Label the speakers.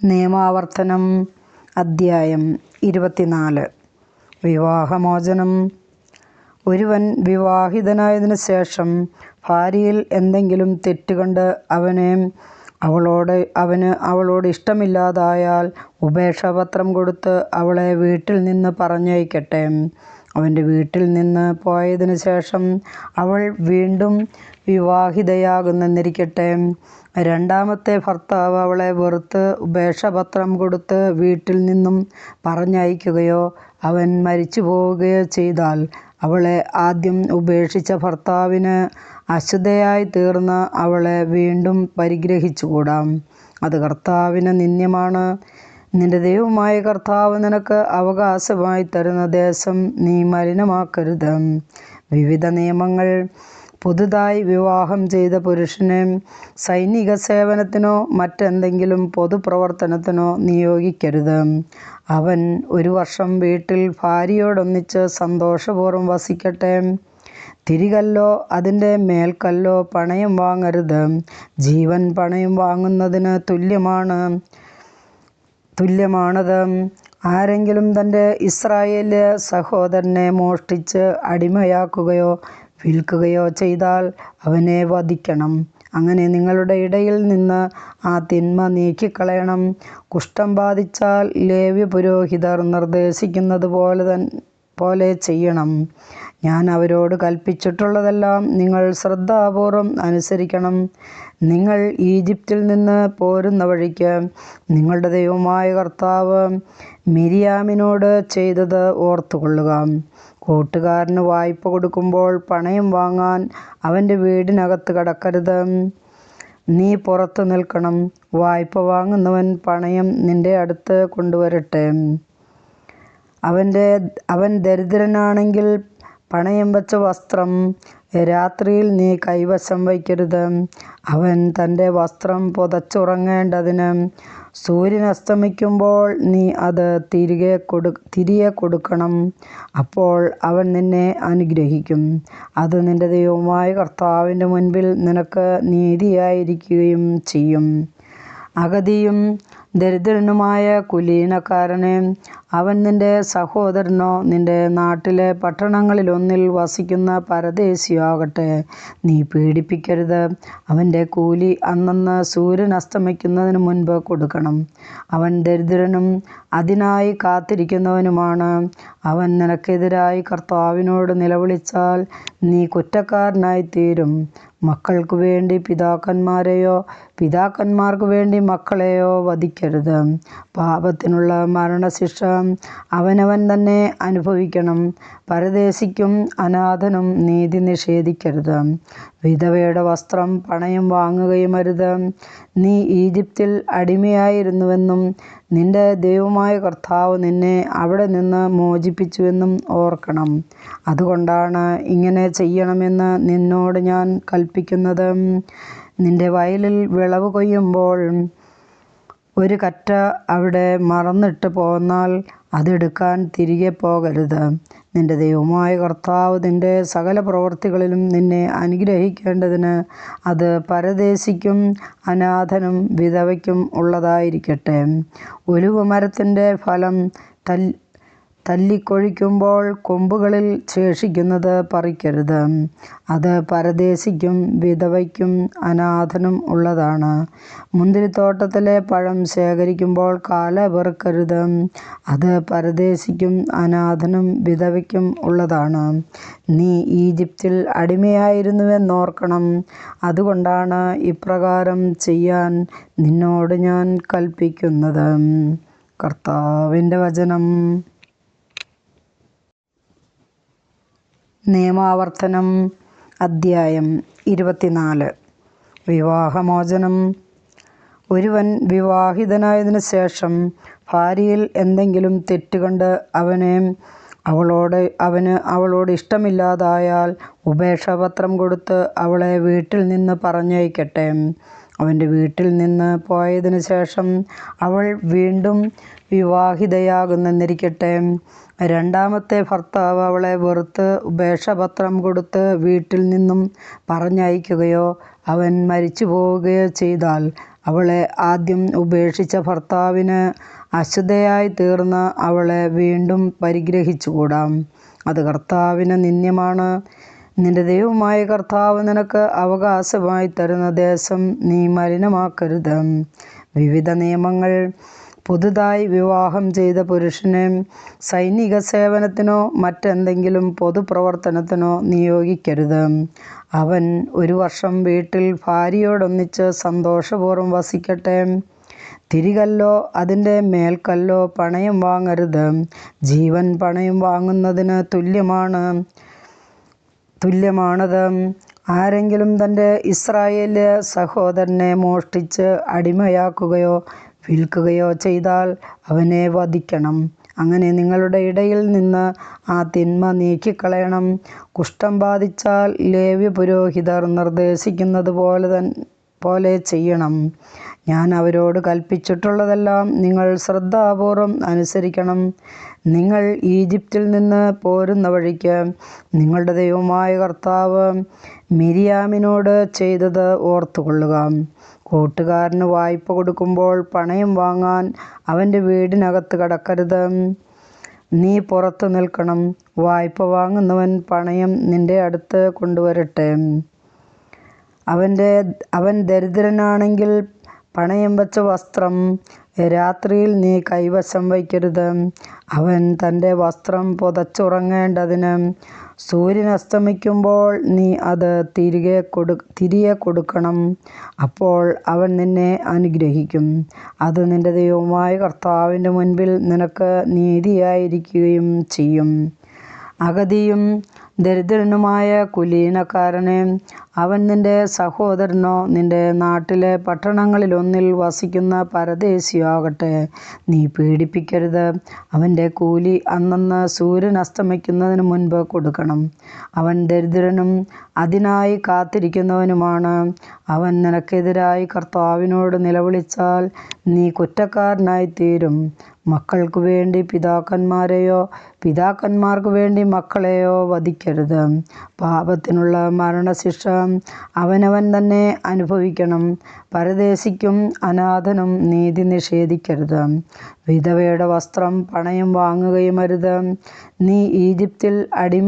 Speaker 1: നിയമാവർത്തനം അദ്ധ്യായം ഇരുപത്തിനാല് വിവാഹമോചനം ഒരുവൻ വിവാഹിതനായതിനു ശേഷം ഭാര്യയിൽ എന്തെങ്കിലും തെറ്റുകണ്ട് അവനെ അവളോട് അവന് അവളോട് ഇഷ്ടമില്ലാതായാൽ ഉപേക്ഷാപത്രം കൊടുത്ത് അവളെ വീട്ടിൽ നിന്ന് പറഞ്ഞയക്കട്ടെ. അവന്റെ വീട്ടിൽ നിന്ന് പോയതിനു ശേഷം അവൾ വീണ്ടും വിവാഹിതയാകുന്നെന്നിരിക്കട്ടെ. രണ്ടാമത്തെ ഭർത്താവ് അവളെ വെറുത്ത് ഉപേക്ഷപത്രം കൊടുത്ത് വീട്ടിൽ നിന്നും പറഞ്ഞയക്കുകയോ അവൻ മരിച്ചു പോവുകയോ ചെയ്താൽ അവളെ ആദ്യം ഉപേക്ഷിച്ച ഭർത്താവിന് അശുദ്ധയായിത്തീർന്ന് അവളെ വീണ്ടും പരിഗ്രഹിച്ചുകൂടാം അത് കർത്താവിന് നിന്ദ്യമാണ്. നിന്റെ ദൈവമായ കർത്താവ് നിനക്ക് അവകാശമായി തരുന്ന ദേശം നീ മലിനമാക്കരുത്. വിവിധ നിയമങ്ങൾ പുതുതായി വിവാഹം ചെയ്ത പുരുഷനെ സൈനിക സേവനത്തിനോ മറ്റെന്തെങ്കിലും പൊതുപ്രവർത്തനത്തിനോ നിയോഗിക്കരുത്. അവൻ ഒരു വർഷം വീട്ടിൽ ഭാര്യയോടൊന്നിച്ച് സന്തോഷപൂർവം വസിക്കട്ടെ. തിരികല്ലോ അതിന്റെ മേൽക്കല്ലോ പണയം വാങ്ങരുത്. ജീവൻ പണയം വാങ്ങുന്നതിന് തുല്യമാണത്. ആരെങ്കിലും തന്റെ ഇസ്രായേലിയ സഹോദരനെ മോഷ്ടിച്ച് അടിമയാക്കുകയോ വിൽക്കുകയോ ചെയ്താൽ അവനെ വധിക്കണം. അങ്ങനെ നിങ്ങളുടെ ഇടയിൽ നിന്ന് ആ തിന്മ നീക്കിക്കളയണം. കുഷ്ഠം ബാധിച്ചാൽ ലേവ്യ പുരോഹിതർ നിർദ്ദേശിക്കുന്നത് പോലെ തൻ പോലെ ചെയ്യണം. ഞാൻ അവരോട് കൽപ്പിച്ചിട്ടുള്ളതെല്ലാം നിങ്ങൾ ശ്രദ്ധാപൂർവം അനുസരിക്കണം. നിങ്ങൾ ഈജിപ്തിൽ നിന്ന് പോരുന്ന വഴിക്ക് നിങ്ങളുടെ ദൈവമായ കർത്താവ് മിരിയാമിനോട് ചെയ്തത് ഓർത്തുകൊള്ളുക. കൂട്ടുകാരന് വായ്പ കൊടുക്കുമ്പോൾ പണയം വാങ്ങാൻ അവന്റെ വീടിനകത്ത് കടക്കരുത്. നീ പുറത്ത് നിൽക്കണം. വായ്പ വാങ്ങുന്നവൻ പണയം നിന്റെ അടുത്ത് കൊണ്ടുവരട്ടെ. അവൻ ദരിദ്രനാണെങ്കിൽ പണയം വച്ച വസ്ത്രം രാത്രിയിൽ നീ കൈവശം വയ്ക്കരുത്. അവൻ തന്റെ വസ്ത്രം പുതച്ചുറങ്ങേണ്ടതിന് സൂര്യൻ അസ്തമിക്കുമ്പോൾ നീ അത് തിരികെ കൊടു തിരികെ കൊടുക്കണം. അപ്പോൾ അവൻ നിന്നെ അനുഗ്രഹിക്കും. അത് നിന്റെ ദൈവമായ കർത്താവിന്റെ മുൻപിൽ നിനക്ക് നീതിയായിരിക്കുകയും ചെയ്യും. അഗതിയും ദരിദ്രനുമായ കുലീനക്കാരനെ അവൻ നിന്റെ സഹോദരനോ നിന്റെ നാട്ടിലെ പട്ടണങ്ങളിലൊന്നിൽ വസിക്കുന്ന പരദേശിയോ ആകട്ടെ നീ പീഡിപ്പിക്കരുത്. അവന്റെ കൂലി അന്നന്ന് സൂര്യൻ അസ്തമിക്കുന്നതിന് മുൻപ് കൊടുക്കണം. അവൻ ദരിദ്രനും അതിനായി കാത്തിരിക്കുന്നവനുമാണ്. അവൻ നിനക്കെതിരായി കർത്താവിനോട് നിലവിളിച്ചാൽ നീ കുറ്റക്കാരനായി തീരും മക്കൾക്ക് വേണ്ടി പിതാക്കന്മാരെയോ പിതാക്കന്മാർക്ക് വേണ്ടി മക്കളെയോ വധിക്കരുത്. പാപത്തിനുള്ള മരണശിക്ഷ അവനവൻ തന്നെ അനുഭവിക്കണം. പരദേശിക്കും അനാഥനും നീതി നിഷേധിക്കരുത്. വിധവയുടെ വസ്ത്രം പണയം വാങ്ങുകയുമരുത്. നീ ഈജിപ്തിൽ അടിമയായിരുന്നുവെന്നും നിന്റെ ദൈവമായ കർത്താവ് നിന്നെ അവിടെ നിന്ന് മോചിപ്പിച്ചുവെന്നും ഓർക്കണം. അതുകൊണ്ടാണ് ഇങ്ങനെ ചെയ്യണമെന്ന് നിന്നോട് ഞാൻ കൽപ്പിക്കുന്നത് നിന്റെ വയലിൽ വിളവ് കൊയ്യുമ്പോൾ ഒരു കറ്റ അവിടെ മറന്നിട്ട് പോന്നാൽ അതെടുക്കാൻ തിരികെ പോകരുത്. നിന്റെ ദൈവമായ കർത്താവ് നിന്റെ സകലപ്രവൃത്തികളിലും നിന്നെ അനുഗ്രഹിക്കേണ്ടതിന് അത് പരദേശിക്കും അനാഥനും വിധവയ്ക്കും ഉള്ളതായിരിക്കട്ടെ. ഒലിവുമരത്തിന്റെ ഫലം തല്ലിക്കൊഴിക്കുമ്പോൾ കൊമ്പുകളിൽ ശേഷിക്കുന്നത് പറിക്കരുത്. അത് പരദേശിക്കും വിധവയ്ക്കും അനാഥനും ഉള്ളതാണ്. മുന്തിരിത്തോട്ടത്തിലെ പഴം ശേഖരിക്കുമ്പോൾ കാല പെറുക്കരുത്. അത് പരദേശിക്കും അനാഥനും വിധവയ്ക്കും ഉള്ളതാണ്. നീ ഈജിപ്തിൽ അടിമയായിരുന്നുവെന്നോർക്കണം. അതുകൊണ്ടാണ് ഇപ്രകാരം ചെയ്യാൻ നിന്നോട് ഞാൻ കൽപ്പിക്കുന്നത് കർത്താവിന്റെ വചനം. നിയമാവർത്തനം അദ്ധ്യായം ഇരുപത്തിനാല് വിവാഹമോചനം ഒരുവൻ വിവാഹിതനായതിനു ശേഷം ഭാര്യയിൽ എന്തെങ്കിലും തെറ്റുകണ്ട് അവനെ അവളോട് അവന് അവളോട് ഇഷ്ടമില്ലാതായാൽ ഉപേക്ഷാപത്രം കൊടുത്ത് അവളെ വീട്ടിൽ നിന്ന് പറഞ്ഞയക്കട്ടെ. അവന്റെ വീട്ടിൽ നിന്ന് പോയതിനു ശേഷം അവൾ വീണ്ടും വിവാഹിതയാകുന്നെന്നിരിക്കട്ടെ. രണ്ടാമത്തെ ഭർത്താവ് അവളെ വെറുത്ത് ഉപേക്ഷപത്രം കൊടുത്ത് വീട്ടിൽ നിന്നും പറഞ്ഞയക്കുകയോ അവൻ മരിച്ചു പോവുകയോ ചെയ്താൽ അവളെ ആദ്യം ഉപേക്ഷിച്ച ഭർത്താവിന് അശുദ്ധയായി തീർന്ന് അവളെ വീണ്ടും പരിഗ്രഹിച്ചുകൂടാം അത് കർത്താവിന് നിന്ദ്യമാണ്. നിന്റെ ദൈവമായ കർത്താവ് നിനക്ക് അവകാശമായി തരുന്ന ദേശം നീ മലിനമാക്കരുത്. വിവിധ നിയമങ്ങൾ പുതുതായി വിവാഹം ചെയ്ത പുരുഷനെ സൈനിക സേവനത്തിനോ മറ്റെന്തെങ്കിലും പൊതുപ്രവർത്തനത്തിനോ നിയോഗിക്കരുത്. അവൻ ഒരു വർഷം വീട്ടിൽ ഭാര്യയോടൊന്നിച്ച് സന്തോഷപൂർവം വസിക്കട്ടെ. തിരികല്ലോ അതിന്റെ മേൽക്കല്ലോ പണയം വാങ്ങരുത്. ജീവൻ പണയം വാങ്ങുന്നതിന് തുല്യമാണത്. ആരെങ്കിലും തന്റെ ഇസ്രായേൽ സഹോദരനെ മോഷ്ടിച്ച് അടിമയാക്കുകയോ വിൽക്കുകയോ ചെയ്താൽ അവനെ വധിക്കണം. അങ്ങനെ നിങ്ങളുടെ ഇടയിൽ നിന്ന് ആ തിന്മ നീക്കിക്കളയണം. കുഷ്ഠം ബാധിച്ചാൽ ലേവ്യ പുരോഹിതർ നിർദ്ദേശിക്കുന്നത് പോലെ ലേവ്യപുരോഹിതർ പോലെ ചെയ്യണം. ഞാൻ അവരോട് കൽപ്പിച്ചിട്ടുള്ളതെല്ലാം നിങ്ങൾ ശ്രദ്ധാപൂർവം അനുസരിക്കണം. നിങ്ങൾ ഈജിപ്തിൽ നിന്ന് പോരുന്ന വഴിക്ക് നിങ്ങളുടെ ദൈവമായ കർത്താവ് മിരിയാമിനോട് ചെയ്തത് ഓർത്തുകൊള്ളുക. കൂട്ടുകാരന് വായ്പ കൊടുക്കുമ്പോൾ പണയം വാങ്ങാൻ അവന്റെ വീടിനകത്ത് കടക്കരുത്. നീ പുറത്ത് നിൽക്കണം. വായ്പ വാങ്ങുന്നവൻ പണയം നിന്റെ അടുത്ത് കൊണ്ടുവരട്ടെ. അവന്റെ അവൻ ദരിദ്രനാണെങ്കിൽ പണയം വച്ച വസ്ത്രം രാത്രിയിൽ നീ കൈവശം വയ്ക്കരുത്. അവൻ തന്റെ വസ്ത്രം പുതച്ചുറങ്ങേണ്ടതിന് സൂര്യൻ അസ്തമിക്കുമ്പോൾ നീ അത് തിരികെ കൊടു തിരികെ കൊടുക്കണം. അപ്പോൾ അവൻ നിന്നെ അനുഗ്രഹിക്കും. അത് നിന്റെ ദൈവമായ കർത്താവിന്റെ മുൻപിൽ നിനക്ക് നീതിയായിരിക്കുകയും ചെയ്യും. അഗതിയും ദരിദ്രനുമായ കുലീനക്കാരനെ അവൻ നിന്റെ സഹോദരനോ നിന്റെ നാട്ടിലെ പട്ടണങ്ങളിലൊന്നിൽ വസിക്കുന്ന പരദേശിയോ ആകട്ടെ നീ പീഡിപ്പിക്കരുത്. അവന്റെ കൂലി അന്നന്ന് സൂര്യൻ അസ്തമിക്കുന്നതിന് മുൻപ് കൊടുക്കണം. അവൻ ദരിദ്രനും അതിനായി കാത്തിരിക്കുന്നവനുമാണ്. അവൻ നിനക്കെതിരായി കർത്താവിനോട് നിലവിളിച്ചാൽ നീ കുറ്റക്കാരനായിത്തീരും. മക്കൾക്കുവേണ്ടി പിതാക്കന്മാരെയോ പിതാക്കന്മാർക്ക് വേണ്ടി മക്കളെയോ വധിക്കരുത്. പാപത്തിനുള്ള മരണശിക്ഷ അവനവൻ തന്നെ അനുഭവിക്കണം. പരദേശിക്കും അനാഥനും നീതി നിഷേധിക്കരുത്. വിധവയുടെ വസ്ത്രം പണയം വാങ്ങുകയുമരുത്. നീ ഈജിപ്തിൽ അടിമയായി